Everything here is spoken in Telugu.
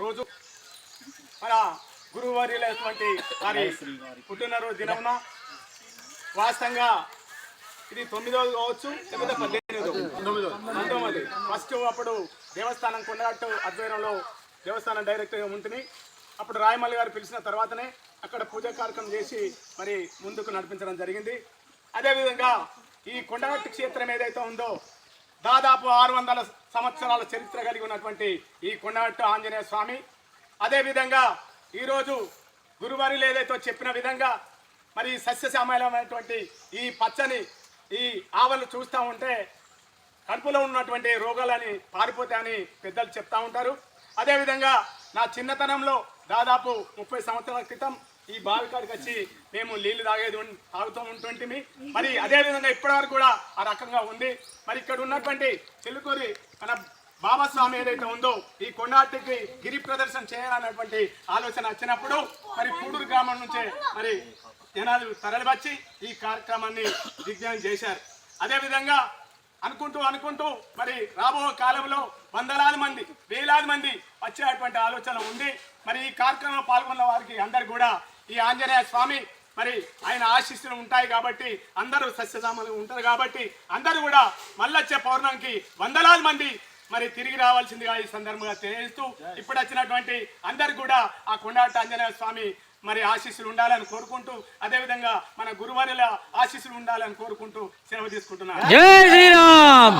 రోజు మన గురువారిలైనటువంటి వారి పుట్టినరోజు దినమున వాస్తవంగా ఇది తొమ్మిదోది కావచ్చు లేకపోతే పద్దెనిమిది పంతొమ్మిది ఫస్ట్ అప్పుడు దేవస్థానం కొండగట్టు ఆధ్వర్యంలో దేవస్థానం డైరెక్టర్గా ఉంటుంది అప్పుడు రాయమల్లి గారు పిలిచిన తర్వాతనే అక్కడ పూజ కార్యక్రమం చేసి మరి ముందుకు నడిపించడం జరిగింది. అదేవిధంగా ఈ కొండగట్టు క్షేత్రం ఏదైతే ఉందో దాదాపు ఆరు వందల సంవత్సరాల చరిత్ర కలిగి ఉన్నటువంటి ఈ కొండగట్టు ఆంజనేయ స్వామి. అదేవిధంగా ఈరోజు గురువారిలు ఏదైతే చెప్పిన విధంగా మరి సస్యశ్యామలమైనటువంటి ఈ పచ్చని ఈ ఆవలు చూస్తూ ఉంటే కడుపులో ఉన్నటువంటి రోగాలని పారిపోతాయని పెద్దలు చెప్తా ఉంటారు. అదేవిధంగా నా చిన్నతనంలో దాదాపు ముప్పై సంవత్సరాల క్రితం ఈ బావి కాడికి వచ్చి మేము నీళ్ళు తాగేది తాగుతూ ఉంటుంటిమి మరి అదేవిధంగా ఇప్పటివరకు కూడా ఆ రకంగా ఉంది. మరి ఇక్కడ ఉన్నటువంటి చెల్లుకూరి మన బాబాస్వామి ఏదైతే ఉందో ఈ కొండాటికి గిరి ప్రదర్శన చేయాలన్నటువంటి ఆలోచన వచ్చినప్పుడు మరి పూడూరు గ్రామం నుంచే మరి జనాలు తరలివచ్చి ఈ కార్యక్రమాన్ని దిగ్విజయం చేశారు. అదేవిధంగా అనుకుంటూ అనుకుంటూ మరి రాబో కాలంలో వందలాది మంది వేలాది మంది వచ్చేటువంటి ఆలోచన ఉంది. మరి ఈ కార్యక్రమంలో పాల్గొన్న వారికి అందరు కూడా ఈ ఆంజనేయ స్వామి మరి ఆయన ఆశీస్సులు ఉంటాయి కాబట్టి అందరూ సస్యసామలు ఉంటారు కాబట్టి అందరూ కూడా మళ్ళొచ్చే పౌర్ణమికి వందలాది మంది మరి తిరిగి రావాల్సిందిగా ఈ సందర్భంగా తెలియజేస్తూ ఇప్పుడు వచ్చినటువంటి అందరు కూడా ఆ కొండాట ఆంజనేయ స్వామి మరి ఆశీస్సులు ఉండాలని కోరుకుంటూ అదేవిధంగా మన గురువారిల ఆశీస్సులు ఉండాలని కోరుకుంటూ సెలవు తీసుకుంటున్నాను. జై శ్రీరామ్!